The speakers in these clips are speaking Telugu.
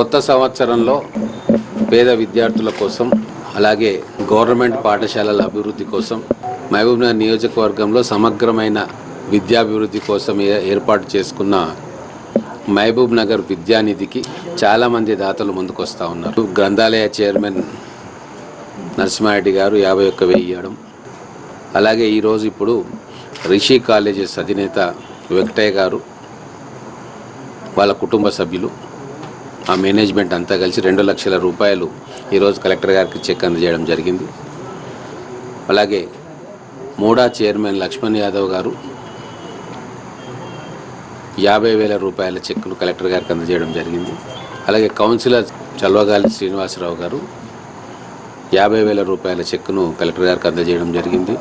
కొత్త సంవత్సరంలో పేద విద్యార్థుల కోసం అలాగే గవర్నమెంట్ పాఠశాలల అభివృద్ధి కోసం మహబూబ్నగర్ నియోజకవర్గంలో సమగ్రమైన విద్యాభివృద్ధి కోసం ఏ- ఏర్పాటు చేసుకున్న మహబూబ్ నగర్ విద్యానిధికి చాలామంది దాతలు ముందుకొస్తూ ఉన్నారు. గ్రంథాలయ చైర్మన్ నరసింహారెడ్డి గారు యాభై ఒక్క వెయ్యి ఇవ్వడం అలాగే ఈరోజు ఇప్పుడు రిషి కాలేజెస్ అధినేత వెంకటయ్య గారు వాళ్ళ కుటుంబ సభ్యులు ఆ మేనేజ్మెంట్ అంతా కలిసి రెండు లక్షల రూపాయలు ఈరోజు కలెక్టర్ గారికి చెక్ అందజేయడం జరిగింది. అలాగే మూడా చైర్మన్ లక్ష్మణ్ యాదవ్ గారు యాభై వేల రూపాయల చెక్కును కలెక్టర్ గారికి అందజేయడం జరిగింది. అలాగే కౌన్సిలర్ చల్వగాలి శ్రీనివాసరావు గారు యాభై వేల రూపాయల చెక్కును కలెక్టర్ గారికి అందజేయడం జరిగింది.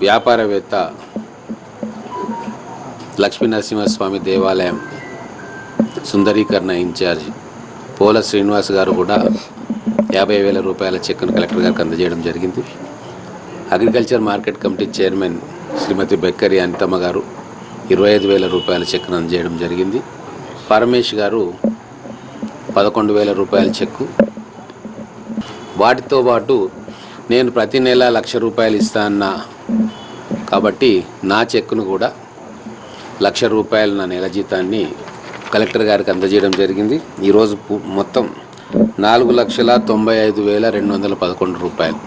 వ్యాపారవేత్త లక్ష్మీ నరసింహస్వామి దేవాలయం సుందరీకరణ ఇన్ఛార్జ్ పోల శ్రీనివాస్ గారు కూడా యాభై వేల రూపాయల చెక్కును కలెక్టర్ గారికి అందజేయడం జరిగింది. Agriculture market committee chairman Shrimati Bekkari Anithamma గారు ఇరవై ఐదు వేల రూపాయల చెక్ను అందజేయడం జరిగింది. పరమేష్ గారు పదకొండు వేల రూపాయల చెక్కు. వాటితో పాటు నేను ప్రతి నెల లక్ష రూపాయలు ఇస్తానన్నా కాబట్టి నా చెక్కును కూడా లక్ష రూపాయలు నా నెల జీతాన్ని కలెక్టర్ గారికి అందజేయడం జరిగింది. ఈరోజు మొత్తం నాలుగు లక్షల తొంభై ఐదు వేల రెండు వందల పదకొండు రూపాయలు.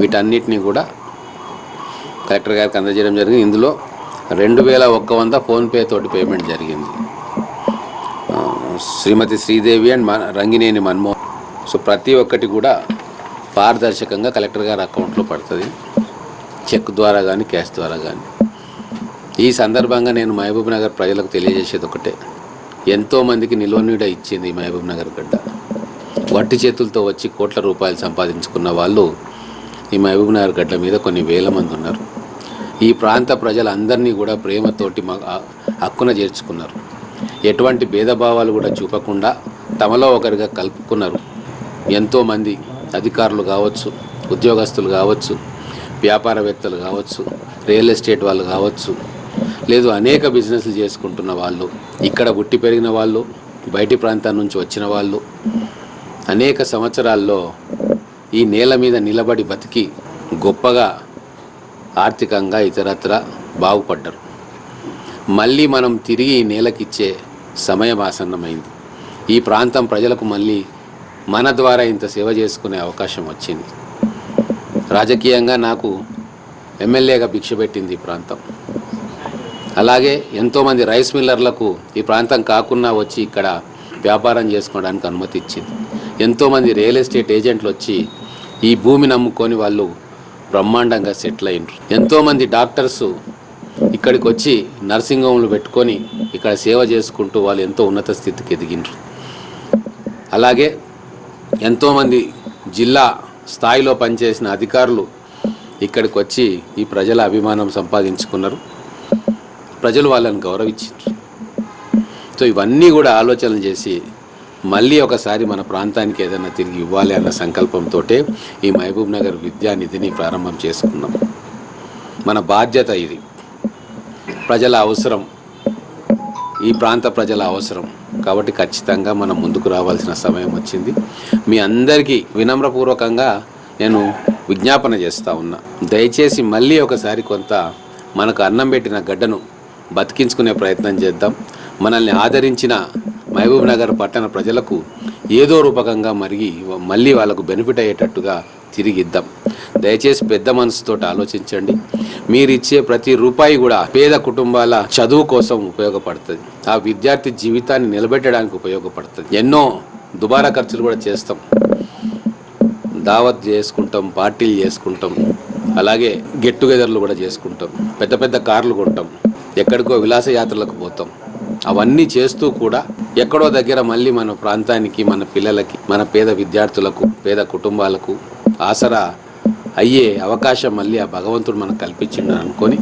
వీటన్నిటిని కూడా కలెక్టర్ గారికి అందజేయడం జరిగింది. ఇందులో రెండు వేల ఒక్క వంద ఫోన్పే తోటి పేమెంట్ జరిగింది. శ్రీమతి శ్రీదేవి అండ్ మన రంగినేని మన్మోహన్ సో ప్రతి ఒక్కటి కూడా పారదర్శకంగా కలెక్టర్ గారి అకౌంట్లో పడుతుంది. చెక్ ద్వారా కానీ క్యాష్ ద్వారా కానీ ఈ సందర్భంగా నేను మహబూబ్ నగర్ ప్రజలకు తెలియజేసేది ఒకటే. ఎంతోమందికి నిలువనీడ ఇచ్చింది ఈ మహబూబ్ నగర్ గడ్డ. వట్టి చేతులతో వచ్చి కోట్ల రూపాయలు సంపాదించుకున్న వాళ్ళు ఈ మహబూబ్ నగర్ గడ్డ మీద కొన్ని వేల మంది ఉన్నారు. ఈ ప్రాంత ప్రజలందరినీ కూడా ప్రేమతోటి హక్కున చేర్చుకున్నారు. ఎటువంటి భేదభావాలు కూడా చూపకుండా తమలో ఒకరిగా కలుపుకున్నారు. ఎంతోమంది అధికారులు కావచ్చు ఉద్యోగస్తులు కావచ్చు వ్యాపారవేత్తలు కావచ్చు రియల్ ఎస్టేట్ వాళ్ళు కావచ్చు లేదు అనేక బిజినెస్లు చేసుకుంటున్న వాళ్ళు ఇక్కడ పుట్టి పెరిగిన వాళ్ళు బయటి ప్రాంతాల నుంచి వచ్చిన వాళ్ళు అనేక సంవత్సరాల్లో ఈ నేల మీద నిలబడి బతికి గొప్పగా ఆర్థికంగా ఇతరత్ర బాగుపడ్డారు. మళ్ళీ మనం తిరిగి ఈ నేలకిచ్చే సమయం ఆసన్నమైంది. ఈ ప్రాంతం ప్రజలకు మళ్ళీ మన ద్వారా ఇంత సేవ చేసుకునే అవకాశం వచ్చింది. రాజకీయంగా నాకు ఎమ్మెల్యేగా భిక్ష పెట్టింది ఈ ప్రాంతం. అలాగే ఎంతోమంది రైస్ మిల్లర్లకు ఈ ప్రాంతం కాకుండా వచ్చి ఇక్కడ వ్యాపారం చేసుకోవడానికి అనుమతి ఇచ్చింది. ఎంతోమంది రియల్ ఎస్టేట్ ఏజెంట్లు వచ్చి ఈ భూమి నమ్ముకొని వాళ్ళు బ్రహ్మాండంగా సెటిల్ అయినరు. ఎంతోమంది డాక్టర్స్ ఇక్కడికి వచ్చి నర్సింగ్ హోమ్లు పెట్టుకొని ఇక్కడ సేవ చేసుకుంటూ వాళ్ళు ఎంతో ఉన్నత స్థితికి ఎదిగినరు. అలాగే ఎంతోమంది జిల్లా స్థాయిలో పనిచేసిన అధికారులు ఇక్కడికి వచ్చి ఈ ప్రజల అభిమానం సంపాదించుకున్నారు. ప్రజలు వాళ్ళని గౌరవించారు సో ఇవన్నీ కూడా ఆలోచన చేసి మళ్ళీ ఒకసారి మన ప్రాంతానికి ఏదైనా తిరిగి ఇవ్వాలి అన్న సంకల్పంతో ఈ మహబూబ్ నగర్ విద్యానిధిని ప్రారంభం చేసుకున్నాం. మన బాధ్యత ఇది. ప్రజల అవసరం. ఈ ప్రాంత ప్రజల అవసరం. కాబట్టి ఖచ్చితంగా మనం ముందుకు రావాల్సిన సమయం వచ్చింది. మీ అందరికీ వినమ్రపూర్వకంగా నేను విజ్ఞాపన చేస్తూ ఉన్నా. దయచేసి మళ్ళీ ఒకసారి కొంత మనకు అన్నం పెట్టిన గడ్డను బతికించుకునే ప్రయత్నం చేద్దాం. మనల్ని ఆదరించిన మహబూబ్ నగర్ పట్టణ ప్రజలకు ఏదో రూపకంగా మరిగి మళ్ళీ వాళ్ళకు బెనిఫిట్ అయ్యేటట్టుగా తిరిగి ఇద్దాం దయచేసి పెద్ద మనసుతో ఆలోచించండి. మీరు ఇచ్చే ప్రతి రూపాయి కూడా పేద కుటుంబాల చదువు కోసం ఉపయోగపడుతుంది. ఆ విద్యార్థి జీవితాన్ని నిలబెట్టడానికి ఉపయోగపడుతుంది. ఎన్నో దుబారా ఖర్చులు కూడా చేస్తాం. దావత్ చేసుకుంటాం పార్టీలు చేసుకుంటాం. అలాగే గెట్ టుగెదర్లు కూడా చేసుకుంటాం. పెద్ద పెద్ద కార్లు కొంటాం. ఎక్కడికో విలాసయాత్రలకు పోతాం. అవన్నీ చేస్తూ కూడా ఎక్కడో దగ్గర మళ్ళీ మన ప్రాంతానికి మన పిల్లలకి మన పేద విద్యార్థులకు పేద కుటుంబాలకు ఆసరా అయ్యే అవకాశం మళ్ళీ ఆ భగవంతుడు మనకు కల్పించిండు అనుకొని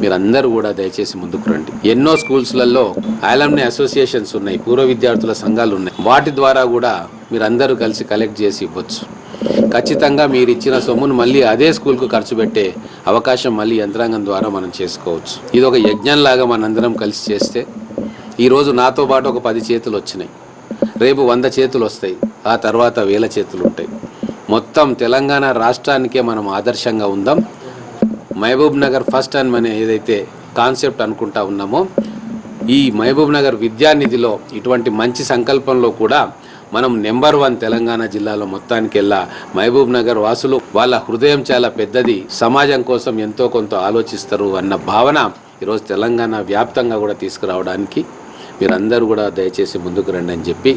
మీరందరూ కూడా దయచేసి ముందుకు రండి. ఎన్నో స్కూల్స్లలో ఆలమ్ని అసోసియేషన్స్ ఉన్నాయి పూర్వ విద్యార్థుల సంఘాలు ఉన్నాయి. వాటి ద్వారా కూడా మీరందరూ కలిసి కలెక్ట్ చేసి ఇవ్వచ్చు. ఖచ్చితంగా మీరు ఇచ్చిన సొమ్మును మళ్ళీ అదే స్కూల్కు ఖర్చు పెట్టే అవకాశం మళ్ళీ యంత్రాంగం ద్వారా మనం చేసుకోవచ్చు. ఇది ఒక యజ్ఞంలాగా మనందరం కలిసి చేస్తే ఈరోజు నాతో పాటు ఒక పది చేతులు వచ్చినాయి. రేపు వంద చేతులు వస్తాయి. ఆ తర్వాత వేల చేతులు ఉంటాయి. మొత్తం తెలంగాణ రాష్ట్రానికే మనం ఆదర్శంగా ఉందాం. మహబూబ్ నగర్ ఫస్ట్ అండ్ మనం ఏదైతే కాన్సెప్ట్ అనుకుంటా ఉన్నామో ఈ మహబూబ్ నగర్ విద్యానిధిలో ఇటువంటి మంచి సంకల్పంలో కూడా మనం నెంబర్ వన్ తెలంగాణ జిల్లాలో మొత్తానికి వెళ్ళా మహబూబ్ నగర్ వాసులు వాళ్ళ హృదయం చాలా పెద్దది సమాజం కోసం ఎంతో కొంత ఆలోచిస్తారు అన్న భావన ఈరోజు తెలంగాణ వ్యాప్తంగా కూడా తీసుకురావడానికి మీరందరూ కూడా దయచేసి ముందుకు రండి అని చెప్పి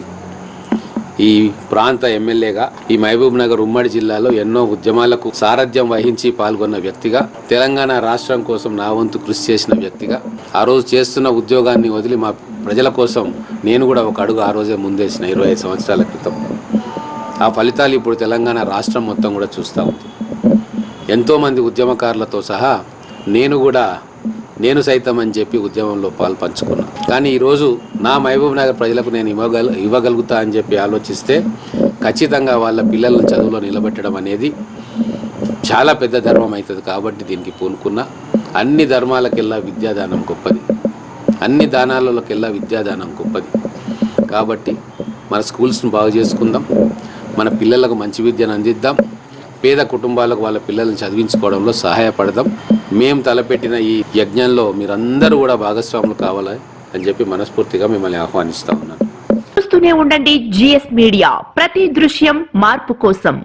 ఈ ప్రాంత ఎమ్మెల్యేగా ఈ మహబూబ్ నగర్ ఉమ్మడి జిల్లాలో ఎన్నో ఉద్యమాలకు సారథ్యం వహించి పాల్గొన్న వ్యక్తిగా తెలంగాణ రాష్ట్రం కోసం నా వంతు కృషి చేసిన వ్యక్తిగా ఆ రోజు చేస్తున్న ఉద్యోగాన్ని వదిలి మా ప్రజల కోసం నేను కూడా ఒక అడుగు ఆ రోజే ముందేసిన ఇరవై ఐదు సంవత్సరాల క్రితం. ఆ ఫలితాలు ఇప్పుడు తెలంగాణ రాష్ట్రం మొత్తం కూడా చూస్తూ ఉంది. ఎంతోమంది ఉద్యమకారులతో సహా నేను కూడా నేను సైతం అని చెప్పి ఉద్యమంలో పాలు పంచుకున్నాను కానీ ఈరోజు నా మహబూబ్ నగర్ ప్రజలకు నేను ఇవ్వగల ఇవ్వగలుగుతా అని చెప్పి ఆలోచిస్తే ఖచ్చితంగా వాళ్ళ పిల్లలను చదువులో నిలబెట్టడం అనేది చాలా పెద్ద ధర్మం అవుతుంది కాబట్టి దీనికి పూనుకున్న. అన్ని ధర్మాలకెల్లా విద్యాదానం గొప్పది. అన్ని దానాలలోకెల్లా విద్యాదానం గొప్పది. కాబట్టి మన స్కూల్స్ని బాగు చేసుకుందాం. మన పిల్లలకు మంచి విద్యను అందిద్దాం. పేద కుటుంబాలకు వాళ్ళ పిల్లల్ని చదివించుకోవడంలో సహాయపడదాం. మేము తలపెట్టిన ఈ యజ్ఞంలో మీరందరూ కూడా భాగస్వాములు కావాలి అని చెప్పి మనస్ఫూర్తిగా మిమ్మల్ని ఆహ్వానిస్తా ఉన్నాను. చూస్తూనే ఉండండి జిఎస్ మీడియా. ప్రతి దృశ్యం మార్పు కోసం.